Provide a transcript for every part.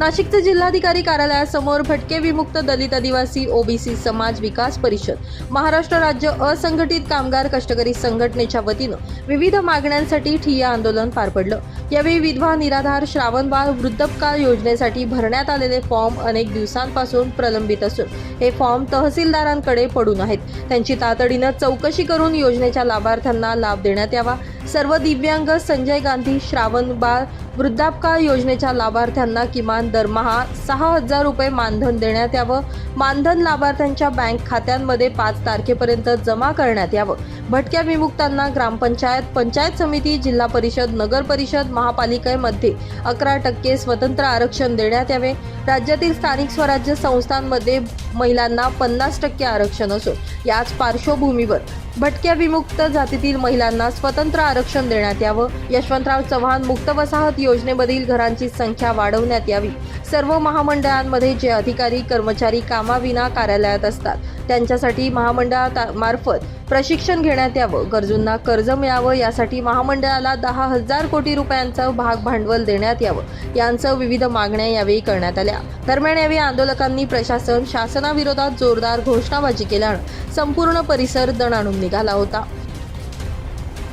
नाशिकचे जिल्हाधिकारी कार्यालयासमोर भटके विमुक्त दलित आदिवासी ओबीसी समाज विकास परिषद. महाराष्ट्र राज्य असंघटित कामगार कष्टकरी संघटनेच्या वतीनं विविध मागण्यांसाठी ठिय्या आंदोलन पार पडलं. यावेळी विधवा निराधार श्रावणबाळ वृद्धपकाळ योजनेसाठी भरण्यात आलेले फॉर्म अनेक दिवसांपासून प्रलंबित असून हे फॉर्म तहसीलदारांकडे पडून आहेत. त्यांची तातडीनं चौकशी करून योजनेच्या लाभार्थ्यांना लाभ देण्यात यावा. सर्व दिव्यांग संजय गांधी श्रावण बाळ वृद्धापकाळ योजनेच्या लाभार्थ्यांना किमान दरमहा सहा हजार रुपये मानधन देण्यात यावं. मानधन लाभार्थ्यांच्या बँक खात्यांमध्ये पाच तारखेपर्यंत जमा करण्यात यावं. भटक्या विमुक्तांना ग्रामपंचायत पंचायत समिती जिल्हा परिषद नगर परिषद महापालिकेमध्ये अकरा टक्के स्वतंत्र आरक्षण देण्यात यावे. राज्यातील स्थानिक स्वराज्य संस्थांमध्ये महिलांना पन्नास टक्के आरक्षण असून याच पार्श्वभूमीवर भटक्या विमुक्त जातीतील महिलांना स्वतंत्र आरक्षण देण्यात यावं. यशवंतराव चव्हाण मुक्त वसाहत योजनेमधील घरांची संख्या वाढवण्यात यावी. सर्व महामंडळांमध्ये जे अधिकारी कर्मचारी कामाविना कार्यालयात असतात त्यांच्यासाठी महामंडळात मार्फत प्रशिक्षण घेण्यात यावं. गरजूंना कर्ज मिळावं यासाठी महामंडळाला दहा हजार कोटी रुपयांचं भाग भांडवल देण्यात यावं. यांचं विविध मागण्या यावेळी करण्यात आल्या. दरम्यान यावेळी आंदोलकांनी प्रशासन शासनाविरोधात जोरदार घोषणाबाजी केल्यानं संपूर्ण परिसर दणाणून निघाला होता.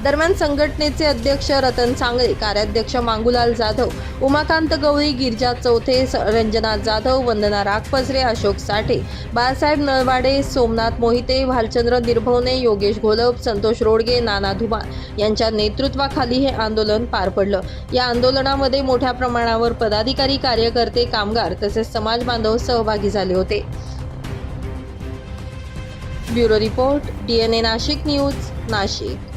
दरम्यान संघटनेचे अध्यक्ष रतन सांगळे कार्याध्यक्ष मांगुलाल जाधव उमाकांत गवळी गिरजा चौथे स- रंजना जाधव वंदना रागपसरे अशोक साठे बाळासाहेब नळवाडे सोमनाथ मोहिते भालचंद्र निर्भवने योगेश घोलप संतोष रोडगे नाना धुमाळ यांच्या नेतृत्वाखाली हे आंदोलन पार पडलं. या आंदोलनामध्ये मोठ्या प्रमाणावर पदाधिकारी कार्यकर्ते कामगार तसेच समाज बांधव सहभागी झाले होते. Bureau report DNA Nashik news Nashik.